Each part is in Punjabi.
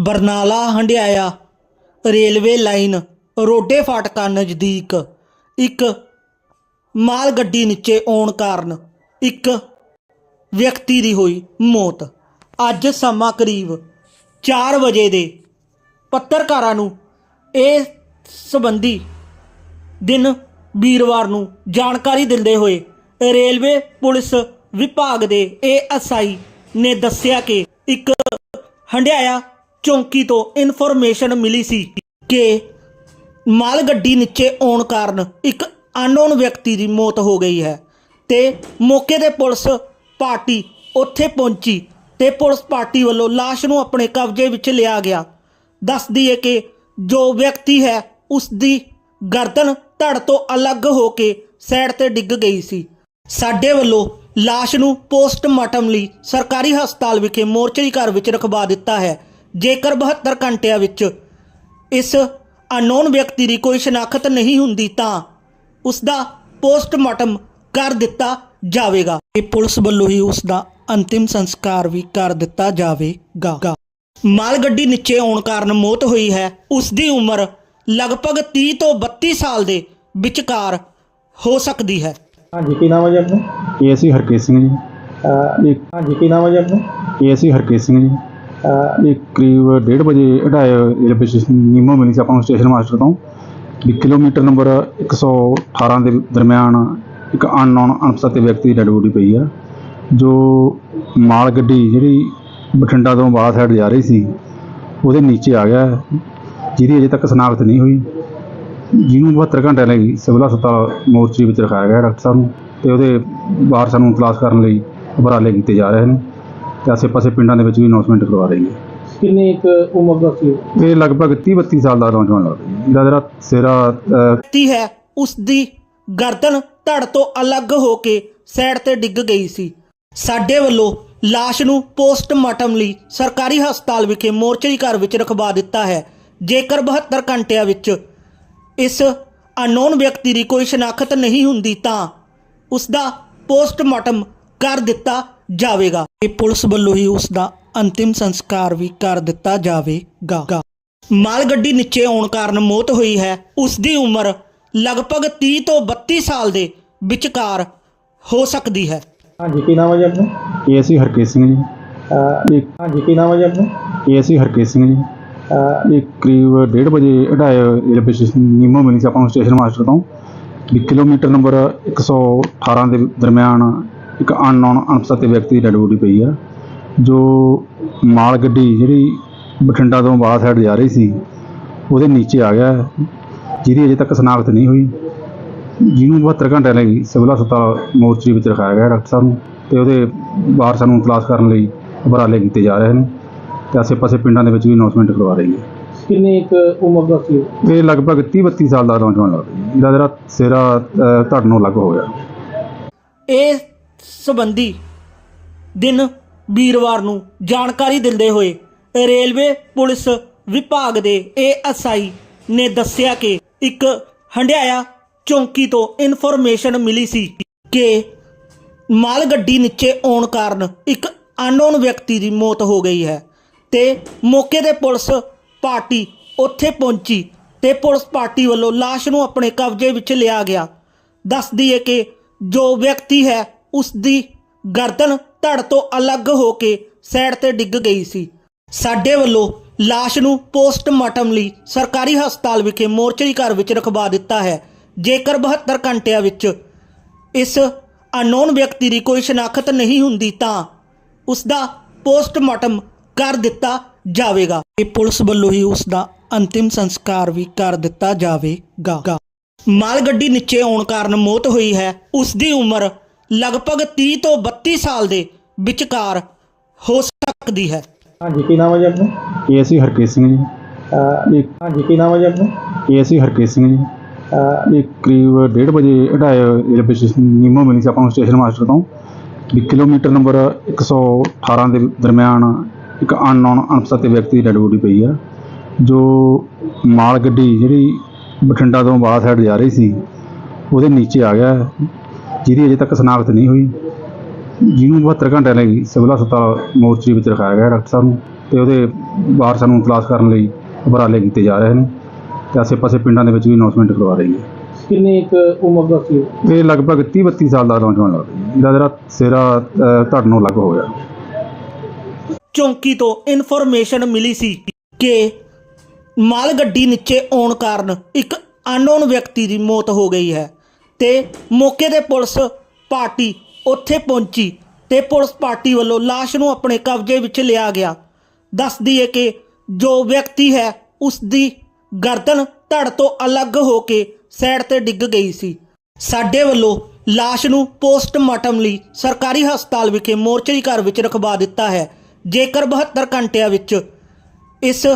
ਬਰਨਾਲਾ ਹੰਡਿਆਇਆ, ਰੇਲਵੇ ਲਾਈਨ, ਰੋਡੇ ਫਾਟਕਾਂ ਨਜ਼ਦੀਕ, ਇੱਕ ਮਾਲ ਗੱਡੀ ਨੀਚੇ ਆਉਣ ਕਾਰਨ ਇੱਕ ਵਿਅਕਤੀ ਦੀ ਹੋਈ ਮੌਤ। ਅੱਜ ਸਮਾਂ ਕਰੀਬ 4 ਵਜੇ ਦੇ ਪੱਤਰਕਾਰਾਂ ਨੂੰ ਇਹ ਸੰਬੰਧੀ ਦਿਨ ਵੀਰਵਾਰ ਨੂੰ ਜਾਣਕਾਰੀ ਦਿੰਦੇ ਹੋਏ ਰੇਲਵੇ ਪੁਲਿਸ ਵਿਭਾਗ ਦੇ ਏਐਸਆਈ ਨੇ ਦੱਸਿਆ ਕਿ ਇੱਕ ਹੰਡਿਆਇਆ ਚੌਂਕੀ ਤੋਂ ਇਨਫੋਰਮੇਸ਼ਨ ਮਿਲੀ ਸੀ ਕਿ ਮਾਲ ਗੱਡੀ ਨੀਚੇ ਆਉਣ ਕਾਰਨ ਇੱਕ ਅਨਨੋਨ ਵਿਅਕਤੀ ਦੀ ਮੌਤ ਹੋ ਗਈ ਹੈ ਤੇ ਮੌਕੇ ਤੇ ਪੁਲਿਸ ਪਾਰਟੀ ਉੱਥੇ ਪਹੁੰਚੀ ਤੇ ਪੁਲਿਸ ਪਾਰਟੀ ਵੱਲੋਂ ਲਾਸ਼ ਨੂੰ ਆਪਣੇ ਕਬਜ਼ੇ ਵਿੱਚ ਲਿਆ ਗਿਆ। ਦੱਸਦੀ ਹੈ ਕਿ ਜੋ ਵਿਅਕਤੀ ਹੈ ਉਸ ਦੀ ਗਰਦਨ ਧੜ ਤੋਂ ਅਲੱਗ ਹੋ ਕੇ ਸਾਈਡ ਤੇ ਡਿੱਗ ਗਈ ਸੀ। ਸਾਡੇ ਵੱਲੋਂ ਲਾਸ਼ ਨੂੰ ਪੋਸਟਮਾਰਟਮ ਲਈ ਸਰਕਾਰੀ ਹਸਪਤਾਲ ਵਿਖੇ ਮੋਰਚਰੀ ਘਰ ਵਿੱਚ ਰਖਵਾ ਦਿੱਤਾ ਹੈ। ਜੇਕਰ 72 ਘੰਟਿਆਂ ਵਿੱਚ ਇਸ ਅਨਨੋਨ ਵਿਅਕਤੀ ਦੀ ਕੋਈ ਸ਼ਨਾਖਤ ਨਹੀਂ ਹੁੰਦੀ ਤਾਂ ਉਸ ਦਾ ਪੋਸਟਮਾਰਟਮ ਕਰ ਦਿੱਤਾ ਜਾਵੇਗਾ। ਇਹ ਪੁਲਿਸ ਵੱਲੋਂ ਹੀ ਉਸ ਦਾ ਅੰਤਿਮ ਸੰਸਕਾਰ ਵੀ ਕਰ ਦਿੱਤਾ ਜਾਵੇਗਾ। ਮਾਲ ਗੱਡੀ ਨੀਚੇ ਆਉਣ ਕਾਰਨ ਮੌਤ ਹੋਈ ਹੈ। ਉਸ ਦੀ ਉਮਰ ਲਗਭਗ 30 ਤੋਂ 32 ਸਾਲ ਦੇ ਵਿਚਕਾਰ ਹੋ ਸਕਦੀ ਹੈ। ਹਾਂਜੀ ਕੀ ਨਾਮ ਹੈ ਜੀ ਆਪਣਾ? ਇਹ ਅਸੀਂ ਹਰਕੇਸ਼ ਸਿੰਘ ਜੀ। ਅਹ ਇਹ ਹਾਂਜੀ ਕੀ ਨਾਮ ਹੈ ਜੀ ਆਪਣਾ? ਇਹ ਅਸੀਂ ਹਰਕੇਸ਼ ਸਿੰਘ ਜੀ। ਇਹ ਕਰੀਬ 1:30 ਵਜੇ ਹਟਾਇਆ ਰੇਲਵੇ ਸਟੇਸ਼ਨ ਨੀਮੋ ਮਿਲੀ ਸੀ ਆਪਾਂ ਨੂੰ ਸਟੇਸ਼ਨ ਮਾਸਟਰ ਤੋਂ। ਵੀ ਕਿਲੋਮੀਟਰ ਨੰਬਰ 118 ਦੇ ਦਰਮਿਆਨ ਇੱਕ ਅਨਨੋਨ ਅਣਪਛਾਤੇ ਵਿਅਕਤੀ ਦੀ ਡੈਡ ਬੋਡੀ ਪਈ ਆ, ਜੋ ਮਾਲ ਗੱਡੀ ਜਿਹੜੀ ਬਠਿੰਡਾ ਤੋਂ ਬਾਹਰ ਸਾਈਡ ਜਾ ਰਹੀ ਸੀ, ਉਹਦੇ ਨੀਚੇ ਆ ਗਿਆ, ਜਿਹਦੀ ਅਜੇ ਤੱਕ ਸ਼ਨਾਖਤ ਨਹੀਂ ਹੋਈ। ਜਿਹਨੂੰ 72 ਘੰਟੇ ਲਈ ਸਿਵਲ ਹਸਪਤਾਲ ਮੋਰਚਰੀ ਵਿੱਚ ਰਖਾਇਆ ਗਿਆ ਡਾਕਟਰ ਸਾਹਿਬ ਨੂੰ, ਤੇ ਉਹਦੇ ਬਾਹਰ ਸਾਨੂੰ ਤਲਾਸ਼ ਕਰਨ ਲਈ ਉਪਰਾਲੇ ਕੀਤੇ ਜਾ ਰਹੇ ਨੇ। ਤੇ ਆਸੇ-ਪਾਸੇ ਪਿੰਡਾਂ ਦੇ ਵਿੱਚ ਵੀ ਅਨਾਉਂਸਮੈਂਟ ਕਰਵਾ ਰਹੀ ਹੈ ਕਿੰਨੀ ਇੱਕ ਉਮਰ ਦਾ ਸੀ? ਇਹ ਲਗਭਗ 30 32 ਸਾਲ ਦਾ ਨੌਜਵਾਨ ਲੱਗਦਾ ਜੀ। ਇਹਦਾ ਜਿਹੜਾ ਸਿਰਾ ਅਹ, ਵਿਅਕਤੀ ਹੈ ਉਸ ਦੀ ਗਰਦਨ ਧੜ ਤੋਂ ਅਲੱਗ ਹੋ ਕੇ ਸਾਈਡ ਤੇ ਡਿੱਗ ਗਈ ਸੀ। ਸਾਡੇ ਵੱਲੋਂ ਲਾਸ਼ ਨੂੰ ਪੋਸਟਮਾਰਟਮ ਲਈ ਸਰਕਾਰੀ ਹਸਪਤਾਲ ਵਿਖੇ ਮੋਰਚਰੀ ਘਰ ਵਿੱਚ ਰਖਵਾ ਦਿੱਤਾ ਹੈ। ਜੇਕਰ 72 ਘੰਟਿਆਂ ਵਿੱਚ ਇਸ ਅਨਨੋਨ ਵਿਅਕਤੀ ਦੀ ਕੋਈ ਸ਼ਨਾਖਤ ਨਹੀਂ ਹੁੰਦੀ ਤਾਂ ਉਸ ਦਾ ਪੋਸਟਮਾਰਟਮ ਕਰ ਦਿੱਤਾ ਜਾਵੇਗਾ। ਇਹ ਪੁਲਿਸ ਵੱਲੋਂ ਹੀ ਉਸ ਦਾ ਅੰਤਿਮ ਸੰਸਕਾਰ ਵੀ ਕਰ ਦਿੱਤਾ ਜਾਵੇਗਾ। ਮਾਲ ਗੱਡੀ ਨੀਚੇ ਆਉਣ ਕਾਰਨ ਮੌਤ ਹੋਈ ਹੈ। ਉਸ ਦੀ ਉਮਰ ਲਗਭਗ 30 ਤੋਂ 32 ਸਾਲ ਦੇ ਵਿਚਕਾਰ ਹੋ ਸਕਦੀ ਹੈ। ਹਾਂਜੀ ਕੀ ਨਾਮ ਹੈ ਜੀ ਆਪਣਾ? ਇਹ ਅਸੀਂ ਹਰਕੇਸ਼ ਸਿੰਘ ਜੀ। ਅਹ ਇਹ ਹਾਂਜੀ ਕੀ ਨਾਮ ਹੈ ਜੀ ਆਪਣਾ? ਇਹ ਅਸੀਂ ਹਰਕੇਸ਼ ਸਿੰਘ ਜੀ। ਅਹ ਇਹ ਕਰੀਬ 1:30 ਵਜੇ ਹਟਾਇਆ ਰੇਲਵੇ ਸਟੇਸ਼ਨ ਨੀਮੋ ਮਿਲੀ ਸੀ ਆਪਾਂ ਨੂੰ ਸਟੇਸ਼ਨ ਮਾਸਟਰ ਤੋਂ। ਵੀ ਕਿਲੋਮੀਟਰ ਨੰਬਰ 118 ਦੇ ਦਰਮਿਆਨ ਇੱਕ ਅਨਨੋਨ ਅਣਪਛਾਤੇ ਵਿਅਕਤੀ ਦੀ ਡੈਡ ਬੋਡੀ ਪਈ ਆ ਜੋ ਮਾਲ ਗੱਡੀ ਜਿਹੜੀ ਬਠਿੰਡਾ ਤੋਂ ਬਾਹਰ ਸਾਈਡ ਜਾ ਰਹੀ ਸੀ ਉਹਦੇ ਨੀਚੇ ਆ ਗਿਆ ਜਿਹਦੀ ਅਜੇ ਤੱਕ ਸ਼ਨਾਖਤ ਨਹੀਂ ਹੋਈ। ਜਿਹਨੂੰ 72 ਘੰਟੇ ਲਈ ਸਿਵਲ ਹਸਪਤਾਲ ਮੋਰਚਰੀ ਵਿੱਚ ਰਖਾਇਆ ਗਿਆ ਡਾਕਟਰ ਸਾਹਿਬ ਨੂੰ ਤੇ ਉਹਦੇ ਵਾਰਸਾਂ ਨੂੰ ਤਲਾਸ਼ ਕਰਨ ਲਈ ਉਪਰਾਲੇ ਕੀਤੇ ਜਾ ਰਹੇ ਨੇ ਤੇ ਆਸੇ-ਪਾਸੇ ਪਿੰਡਾਂ ਦੇ ਵਿੱਚ ਵੀ ਅਨਾਉਂਸਮੈਂਟ ਕਰਵਾ ਰਹੀ ਹੈ ਕਿੰਨੀ ਇੱਕ ਉਮਰ ਦਾ ਸੀ? ਇਹ ਲਗਭਗ 30 32 ਸਾਲ ਦਾ ਨੌਜਵਾਨ ਲੱਗਦਾ ਜੀ ਇਹਦਾ ਜਿਹੜਾ ਸਿਰਾ ਧੜ ਨੂੰ ਅਲੱਗ ਹੋ ਗਿਆ ਇਹ ਸੰਬੰਧੀ ਦਿਨ ਵੀਰਵਾਰ ਨੂੰ ਜਾਣਕਾਰੀ ਦਿੰਦੇ ਹੋਏ ਰੇਲਵੇ ਪੁਲਿਸ ਵਿਭਾਗ ਦੇ ਏ ਏਐਸਆਈ ਨੇ ਦੱਸਿਆ ਕਿ ਇੱਕ ਹੰਡਿਆਇਆ ਚੌਂਕੀ ਤੋਂ ਇਨਫੋਰਮੇਸ਼ਨ ਮਿਲੀ ਸੀ ਕਿ ਮਾਲ ਗੱਡੀ ਨੀਚੇ ਆਉਣ ਕਾਰਨ ਇੱਕ ਅਨਨੋਨ ਵਿਅਕਤੀ ਦੀ ਮੌਤ ਹੋ ਗਈ ਹੈ ਤੇ ਮੌਕੇ ਤੇ ਪੁਲਿਸ ਪਾਰਟੀ ਉੱਥੇ ਪਹੁੰਚੀ ਤੇ ਪੁਲਿਸ ਪਾਰਟੀ ਵੱਲੋਂ ਲਾਸ਼ ਨੂੰ ਆਪਣੇ ਕਬਜ਼ੇ ਵਿੱਚ ਲਿਆ ਗਿਆ। ਦੱਸਦੀ ਹੈ ਕਿ ਜੋ ਵਿਅਕਤੀ ਹੈ ਉਸ ਦੀ ਗਰਦਨ ਧੜ ਤੋਂ ਅਲੱਗ ਹੋ ਕੇ ਸਾਈਡ ਤੇ ਡਿੱਗ ਗਈ ਸੀ। ਸਾਡੇ ਵੱਲੋਂ ਲਾਸ਼ ਨੂੰ ਪੋਸਟਮਾਰਟਮ ਲਈ ਸਰਕਾਰੀ ਹਸਪਤਾਲ ਵਿਖੇ ਮੋਰਚਰੀ ਘਰ ਵਿੱਚ ਰਖਵਾ ਦਿੱਤਾ ਹੈ। ਜੇਕਰ 72 ਘੰਟਿਆਂ ਵਿੱਚ ਇਸ ਅਨਨੋਨ ਵਿਅਕਤੀ ਦੀ ਕੋਈ ਸ਼ਨਾਖਤ ਨਹੀਂ ਹੁੰਦੀ ਤਾਂ ਉਸ ਦਾ ਪੋਸਟਮਾਰਟਮ ਕਰ ਦਿੱਤਾ ਜਾਵੇਗਾ। ਇਹ ਪੁਲਿਸ ਵੱਲੋਂ ਹੀ ਉਸ ਦਾ ਅੰਤਿਮ ਸੰਸਕਾਰ ਵੀ ਕਰ ਦਿੱਤਾ ਜਾਵੇਗਾ। ਮਾਲ ਗੱਡੀ ਨੀਚੇ ਆਉਣ ਕਾਰਨ ਮੌਤ ਹੋਈ ਹੈ। ਉਸ ਦੀ ਉਮਰ ਲਗਭਗ 30 ਤੋਂ 32 ਸਾਲ ਦੇ ਵਿਚਕਾਰ ਹੋ ਸਕਦੀ ਹੈ। ਹਾਂਜੀ ਕੀ ਨਾਮ ਹੈ ਜੀ ਆਪਣਾ? ਇਹ ਅਸੀਂ ਹਰਕੇਸ਼ ਸਿੰਘ ਜੀ। ਅਹ ਇਹ ਹਾਂਜੀ ਕੀ ਨਾਮ ਹੈ ਜੀ ਆਪਣਾ? ਇਹ ਅਸੀਂ ਹਰਕੇਸ਼ ਸਿੰਘ ਜੀ। ਅਹ ਇਹ ਕਰੀਬ 1:30 ਵਜੇ ਹਟਾਇਆ ਰੇਲਵੇ ਸਟੇਸ਼ਨ ਨੀਮੋ ਮਿਲੀ ਸੀ ਆਪਾਂ ਨੂੰ ਸਟੇਸ਼ਨ ਮਾਸਟਰ ਤੋਂ। ਵੀ ਕਿਲੋਮੀਟਰ ਨੰਬਰ 118 ਦੇ ਦਰਮਿਆਨ ਇੱਕ ਅਨਨੋਨ ਅਣਪਛਾਤੇ ਵਿਅਕਤੀ ਦੀ ਡੈਡ ਬੋਡੀ ਪਈ ਆ ਜੋ ਮਾਲ ਗੱਡੀ ਜਿਹੜੀ ਬਠਿੰਡਾ ਤੋਂ ਬਾਹਰ ਸਾਈਡ ਜਾ ਰਹੀ ਸੀ ਉਹਦੇ ਨੀਚੇ ਆ ਗਿਆ। ਜਿਹਦੀ ਅਜੇ ਤੱਕ ਸ਼ਨਾਖਤ ਨਹੀਂ ਹੋਈ ਜਿਹਨੂੰ 72 ਘੰਟੇ ਲਈ ਸਿਵਲ ਹਸਪਤਾਲ ਮੋਰਚਰੀ ਵਿੱਚ ਰਖਾਇਆ ਗਿਆ ਡਾਕਟਰ ਸਾਹਿਬ ਨੂੰ ਤੇ ਉਹਦੇ ਵਾਰਸਾਂ ਨੂੰ ਤਲਾਸ਼ ਕਰਨ ਲਈ ਉਪਰਾਲੇ ਕੀਤੇ ਜਾ ਰਹੇ ਨੇ ਤੇ ਆਸੇ-ਪਾਸੇ ਪਿੰਡਾਂ ਦੇ ਵਿੱਚ ਵੀ ਅਨਾਉਂਸਮੈਂਟ ਕਰਵਾ ਰਹੀ ਹੈ ਕਿੰਨੀ ਇੱਕ ਉਮਰ ਦਾ ਸੀ? ਇਹ ਲਗਭਗ 30 32 ਸਾਲ ਦਾ ਨੌਜਵਾਨ ਲੱਗਦਾ ਜੀ ਜਿਹਦਾ ਜਿਹੜਾ ਸਿਰਾ ਅ, ਧੜ ਨੂੰ ਲੱਗ ਹੋ ਗਿਆ। ਚੌਂਕੀ ਤੋਂ ਇਨਫੋਰਮੇਸ਼ਨ ਮਿਲੀ ਸੀ ਕਿ ਮਾਲ ਗੱਡੀ ਨੀਚੇ ਆਉਣ ਕਾਰਨ ਇੱਕ ਅਨਨੋਨ ਵਿਅਕਤੀ ਦੀ ਮੌਤ ਹੋ ਗਈ ਹੈ। ਤੇ ਮੌਕੇ ਤੇ ਪੁਲਿਸ ਪਾਰਟੀ ਉੱਥੇ ਪਹੁੰਚੀ ਤੇ ਪੁਲਿਸ ਪਾਰਟੀ ਵੱਲੋਂ ਲਾਸ਼ ਨੂੰ ਆਪਣੇ ਕਬਜ਼ੇ ਵਿੱਚ ਲਿਆ ਗਿਆ। ਦੱਸਦੀ ਹੈ ਕਿ ਜੋ ਵਿਅਕਤੀ ਹੈ ਉਸ ਦੀ ਗਰਦਨ ਧੜ ਤੋਂ ਅਲੱਗ ਹੋ ਕੇ ਸਾਈਡ ਤੇ ਡਿੱਗ ਗਈ ਸੀ। ਸਾਡੇ ਵੱਲੋਂ ਲਾਸ਼ ਨੂੰ ਪੋਸਟਮਾਰਟਮ ਲਈ ਸਰਕਾਰੀ ਹਸਪਤਾਲ ਵਿਖੇ ਮੋਰਚਰੀ ਘਰ ਵਿੱਚ ਰਖਵਾ ਦਿੱਤਾ ਹੈ। ਜੇਕਰ 72 ਘੰਟਿਆਂ ਵਿੱਚ ਇਸ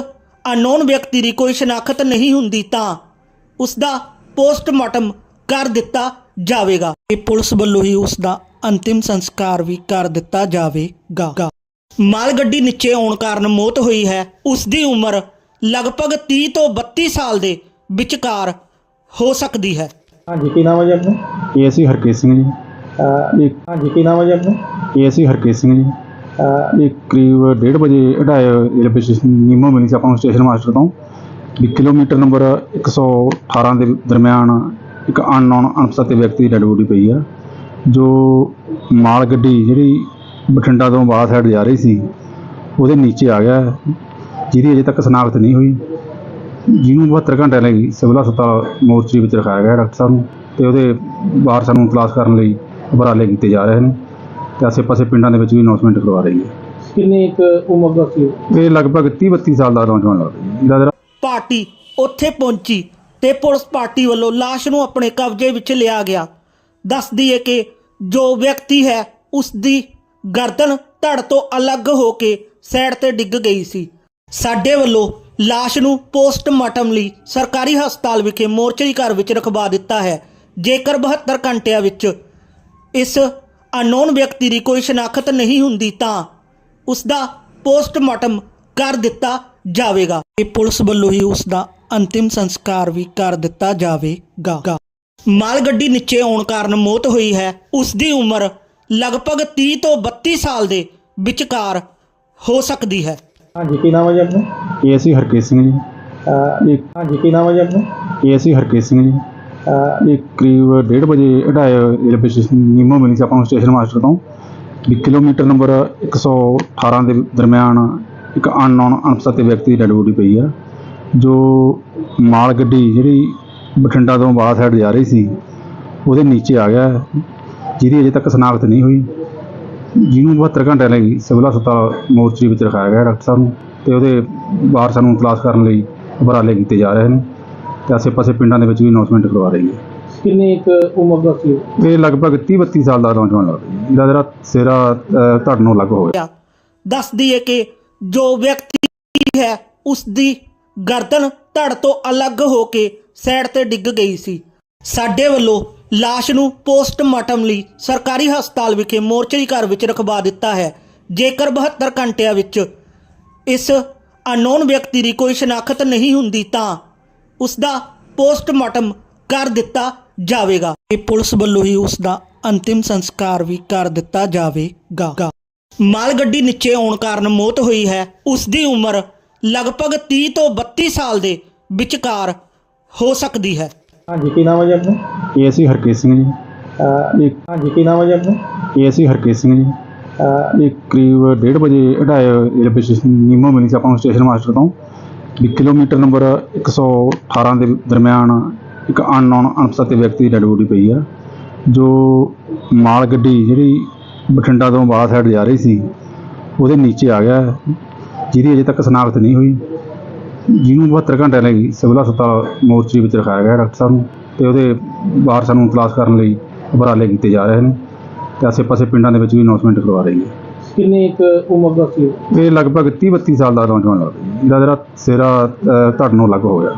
ਅਨਨੋਨ ਵਿਅਕਤੀ ਦੀ ਕੋਈ ਸ਼ਨਾਖਤ ਨਹੀਂ ਹੁੰਦੀ ਤਾਂ ਉਸ ਦਾ ਪੋਸਟਮਾਰਟਮ ਕਰ ਦਿੱਤਾ ਜਾਵੇਗਾ। ਇਹ ਪੁਲਿਸ ਵੱਲੋਂ ਹੀ ਉਸ ਦਾ ਅੰਤਿਮ ਸੰਸਕਾਰ ਵੀ ਕਰ ਦਿੱਤਾ ਜਾਵੇਗਾ। ਮਾਲ ਗੱਡੀ ਨੀਚੇ ਆਉਣ ਕਾਰਨ ਮੌਤ ਹੋਈ ਹੈ। ਉਸ ਦੀ ਉਮਰ ਲਗਭਗ 30 ਤੋਂ 32 ਸਾਲ ਦੇ ਵਿਚਕਾਰ ਹੋ ਸਕਦੀ ਹੈ। ਹਾਂਜੀ ਕੀ ਨਾਮ ਹੈ ਜੀ ਆਪਣਾ? ਇਹ ਅਸੀਂ ਹਰਕੇਸ਼ ਸਿੰਘ ਜੀ। ਅਹ, ਇਹ ਹਾਂਜੀ ਕੀ ਨਾਮ ਹੈ ਜੀ ਆਪਣਾ? ਇਹ ਅਸੀਂ ਹਰਕੇਸ਼ ਸਿੰਘ ਜੀ। ਅਹ, ਇਹ ਕਰੀਬ 1:30 ਵਜੇ ਹਟਾਏ ਰੇਲਵੇ ਸਟੇਸ਼ਨ ਨੀਮੋ ਮਿਲੀ ਸੀ ਆਪਾਂ ਨੂੰ ਸਟੇਸ਼ਨ ਮਾਸਟਰ ਤੋਂ। ਵੀ ਕਿਲੋਮੀਟਰ ਨੰਬਰ 118 ਦੇ ਦਰਮਿਆਨ ਇੱਕ ਅਨਨੋਨ ਅਣਪਛਾਤੇ ਵਿਅਕਤੀ ਦੀ ਡੈਡ ਬੋਡੀ ਪਈ ਆ ਜੋ ਮਾਲ ਗੱਡੀ ਜਿਹੜੀ ਬਠਿੰਡਾ ਤੋਂ ਬਾਹਰ ਸਾਈਡ ਜਾ ਰਹੀ ਸੀ ਉਹਦੇ ਨੀਚੇ ਆ ਗਿਆ ਜਿਹਦੀ ਅਜੇ ਤੱਕ ਸ਼ਨਾਖਤ ਨਹੀਂ ਹੋਈ। ਜਿਹਨੂੰ 72 ਘੰਟੇ ਲਈ ਸਿਵਲ ਹਸਪਤਾਲ ਮੋਰਚਰੀ ਵਿੱਚ ਰਖਾਇਆ ਗਿਆ ਡਾਕਟਰ ਸਾਹਿਬ ਨੂੰ ਤੇ ਉਹਦੇ ਵਾਰਸਾਂ ਨੂੰ ਤਲਾਸ਼ ਕਰਨ ਲਈ ਉਪਰਾਲੇ ਕੀਤੇ ਜਾ ਰਹੇ ਨੇ ਤੇ ਆਸੇ-ਪਾਸੇ ਪਿੰਡਾਂ ਦੇ ਵਿੱਚ ਵੀ ਅਨਾਉਂਸਮੈਂਟ ਕਰਵਾ ਰਹੀ ਹੈ ਕਿੰਨੀ ਇੱਕ ਉਮਰ ਦਾ ਸੀ? ਇਹ ਲਗਭਗ 30 32 ਸਾਲ ਦਾ ਨੌਜਵਾਨ ਲੱਗਦਾ ਜੀ ਪਾਰਟੀ ਉੱਥੇ ਪਹੁੰਚੀ ਤੇ ਪੁਲਿਸ ਪਾਰਟੀ ਵੱਲੋਂ ਲਾਸ਼ ਨੂੰ ਆਪਣੇ ਕਬਜ਼ੇ ਵਿੱਚ ਲਿਆ ਗਿਆ। ਦੱਸਦੀ ਹੈ ਕਿ ਜੋ ਵਿਅਕਤੀ ਹੈ ਉਸ ਦੀ ਗਰਦਨ ਧੜ ਤੋਂ ਅਲੱਗ ਹੋ ਕੇ ਸਾਈਡ ਤੇ ਡਿੱਗ ਗਈ ਸੀ। ਸਾਡੇ ਵੱਲੋਂ ਲਾਸ਼ ਨੂੰ ਪੋਸਟਮਾਰਟਮ ਲਈ ਸਰਕਾਰੀ ਹਸਪਤਾਲ ਵਿਖੇ ਮੋਰਚਰੀ ਘਰ ਵਿੱਚ ਰਖਵਾ ਦਿੱਤਾ ਹੈ। ਜੇਕਰ 72 ਘੰਟਿਆਂ ਵਿੱਚ ਇਸ ਅਨਨੋਨ ਵਿਅਕਤੀ ਦੀ ਕੋਈ ਸ਼ਨਾਖਤ ਨਹੀਂ ਹੁੰਦੀ ਤਾਂ ਉਸ ਦਾ ਪੋਸਟਮਾਰਟਮ ਕਰ ਦਿੱਤਾ ਜਾਵੇਗਾ। ਇਹ ਪੁਲਿਸ ਵੱਲੋਂ ਹੀ ਉਸ ਦਾ ਅੰਤਿਮ ਸੰਸਕਾਰ ਵੀ ਕਰ ਦਿੱਤਾ ਜਾਵੇਗਾ। ਮਾਲ ਗੱਡੀ ਨੀਚੇ ਆਉਣ ਕਾਰਨ ਮੌਤ ਹੋਈ ਹੈ। ਉਸ ਦੀ ਉਮਰ ਲਗਭਗ 30 ਤੋਂ 32 ਸਾਲ ਦੇ ਵਿਚਕਾਰ ਹੋ ਸਕਦੀ ਹੈ। ਹਾਂਜੀ ਕੀ ਨਾਮ ਹੈ ਜੀ ਆਪਣਾ? ਇਹ ਅਸੀਂ ਹਰਕੇਸ਼ ਸਿੰਘ ਜੀ। ਇਹ ਹਾਂਜੀ ਕੀ ਨਾਮ ਹੈ ਜੀ ਆਪਣਾ? ਇਹ ਅਸੀਂ ਹਰਕੇਸ਼ ਸਿੰਘ ਜੀ। ਇਹ ਕਰੀਬ 1:30 ਵਜੇ ਹਟਾਏ ਰੇਲਵੇ ਸਟੇਸ਼ਨ ਨੀਮੋ ਮਿਲੀ ਸੀ ਆਪਾਂ ਨੂੰ ਸਟੇਸ਼ਨ ਮਾਸਟਰ ਤੋਂ। ਵੀ ਕਿਲੋਮੀਟਰ ਨੰਬਰ 118 ਦੇ ਦਰਮਿਆਨ ਇੱਕ ਅਨਨੋਨ ਅਣਪਛਾਤੇ ਵਿਅਕਤੀ ਦੀ ਡੈਡ ਬੋਡੀ ਪਈ ਆ। ਜੋ ਮਾਲ ਗੱਡੀ ਜਿਹੜੀ ਬਠਿੰਡਾ ਤੋਂ ਬਾਹਰ ਸਾਈਡ ਜਾ ਰਹੀ ਸੀ ਉਹਦੇ ਨੀਚੇ ਆ ਗਿਆ। ਜਿਹਦੀ ਅਜੇ ਤੱਕ ਸ਼ਨਾਖਤ ਨਹੀਂ ਹੋਈ। ਜਿਹਨੂੰ 72 ਘੰਟੇ ਲਈ ਸਿਵਲ ਹਸਪਤਾਲ ਮੋਰਚਰੀ ਵਿੱਚ ਰਖਾਇਆ ਗਿਆ ਡਾਕਟਰ ਸਾਹਿਬ ਨੂੰ ਤੇ ਉਹਦੇ ਵਾਰਸਾਂ ਨੂੰ ਤਲਾਸ਼ ਕਰਨ ਲਈ ਉਪਰਾਲੇ ਕੀਤੇ ਜਾ ਰਹੇ ਨੇ ਤੇ ਆਸੇ-ਪਾਸੇ ਪਿੰਡਾਂ ਦੇ ਵਿੱਚ ਵੀ ਅਨਾਉਂਸਮੈਂਟ ਕਰਵਾ ਰਹੀ ਹੈ ਕਿੰਨੀ ਇੱਕ ਉਮਰ ਦਾ ਸੀ ਇਹ ਲਗਭਗ 30 32 ਸਾਲ ਦਾ ਨੌਜਵਾਨ ਲੱਗਦਾ ਜੀ ਜਿਹਦਾ ਜਿਹੜਾ ਸਿਰਾ ਧੜ ਨੂੰ ਲੱਗ ਹੋ ਗਿਆ ਦੱਸਦੀ ਹੈ ਕਿ ਜੋ ਵਿਅਕਤੀ ਹੈ ਉਸ ਦੀ ਗਰਦਨ ਧੜ ਤੋਂ ਅਲੱਗ ਹੋ ਕੇ ਸਾਈਡ ਤੇ ਡਿੱਗ ਗਈ ਸੀ। ਸਾਡੇ ਵੱਲੋਂ ਲਾਸ਼ ਨੂੰ ਪੋਸਟਮਾਰਟਮ ਲਈ ਸਰਕਾਰੀ ਹਸਪਤਾਲ ਵਿਖੇ ਮੋਰਚਰੀ ਘਰ ਵਿੱਚ ਰਖਵਾ ਦਿੱਤਾ ਹੈ। ਜੇਕਰ 72 ਘੰਟਿਆਂ ਵਿੱਚ ਇਸ ਅਨਨੋਨ ਵਿਅਕਤੀ ਦੀ ਕੋਈ ਸ਼ਨਾਖਤ ਨਹੀਂ ਹੁੰਦੀ ਤਾਂ ਉਸ ਦਾ ਪੋਸਟਮਾਰਟਮ ਕਰ ਦਿੱਤਾ ਜਾਵੇਗਾ। ਇਹ ਪੁਲਿਸ ਵੱਲੋਂ ਹੀ ਉਸ ਦਾ ਅੰਤਿਮ ਸੰਸਕਾਰ ਵੀ ਕਰ ਦਿੱਤਾ ਜਾਵੇਗਾ। ਮਾਲ ਗੱਡੀ ਨੀਚੇ ਆਉਣ ਕਾਰਨ ਮੌਤ ਹੋਈ ਹੈ। ਉਸ ਦੀ ਉਮਰ ਲਗਭਗ 30 ਤੋਂ 32 ਸਾਲ ਦੇ ਵਿਚਕਾਰ ਹੋ ਸਕਦੀ ਹੈ। ਹਾਂਜੀ ਕੀ ਨਾਮ ਹੈ ਜੀ ਆਪਣਾ? ਇਹ ਅਸੀਂ ਹਰਕੇਸ਼ ਸਿੰਘ ਜੀ। ਅਹ, ਇਹ ਹਾਂਜੀ ਕੀ ਨਾਮ ਹੈ ਜੀ ਆਪਣਾ? ਇਹ ਅਸੀਂ ਹਰਕੇਸ਼ ਸਿੰਘ ਜੀ। ਅਹ, ਇਹ ਕਰੀਬ 1:30 ਵਜੇ ਹਟਾਏ ਰੇਲਵੇ ਸਟੇਸ਼ਨ ਨੀਮੋ ਮਿਲੀ ਸੀ ਆਪਾਂ ਨੂੰ ਸਟੇਸ਼ਨ ਮਾਸਟਰ ਤੋਂ। ਵੀ ਕਿਲੋਮੀਟਰ ਨੰਬਰ 118 ਦੇ ਦਰਮਿਆਨ ਇੱਕ ਅਨਨੋਨ ਅਣਪਛਾਤੇ ਵਿਅਕਤੀ ਦੀ ਡੈਡ ਬੋਡੀ ਪਈ ਆ ਜੋ ਮਾਲ ਗੱਡੀ ਜਿਹੜੀ ਬਠਿੰਡਾ ਤੋਂ ਬਾਹਰ ਸਾਈਡ ਜਾ ਰਹੀ ਸੀ ਉਹਦੇ ਨੀਚੇ ਆ ਗਿਆ। ਹੈ, ਜਿਹਦੀ ਅਜੇ ਤੱਕ ਸ਼ਨਾਖਤ ਨਹੀਂ ਹੋਈ ਜਿਹਨੂੰ 72 ਘੰਟੇ ਲਈ ਸਿਵਲ ਹਸਪਤਾਲ ਮੋਰਚਰੀ ਵਿੱਚ ਰਖਾਇਆ ਗਿਆ ਡਾਕਟਰ ਸਾਹਿਬ ਨੂੰ ਤੇ ਉਹਦੇ ਵਾਰਸਾਂ ਨੂੰ ਤਲਾਸ਼ ਕਰਨ ਲਈ ਉਪਰਾਲੇ ਕੀਤੇ ਜਾ ਰਹੇ ਨੇ ਤੇ ਆਸੇ-ਪਾਸੇ ਪਿੰਡਾਂ ਦੇ ਵਿੱਚ ਵੀ ਅਨਾਉਂਸਮੈਂਟ ਕਰਵਾ ਰਹੀ ਹੈ ਕਿੰਨੀ ਇੱਕ ਉਮਰ ਦਾ ਸੀ? ਇਹ ਲਗਭਗ 30 32 ਸਾਲ ਦਾ ਨੌਜਵਾਨ ਲੱਗਦਾ ਜਿਹਦਾ ਜਿਹੜਾ ਸਿਰਾ ਧੜ ਨੂੰ ਲੱਗ ਹੋ ਗਿਆ।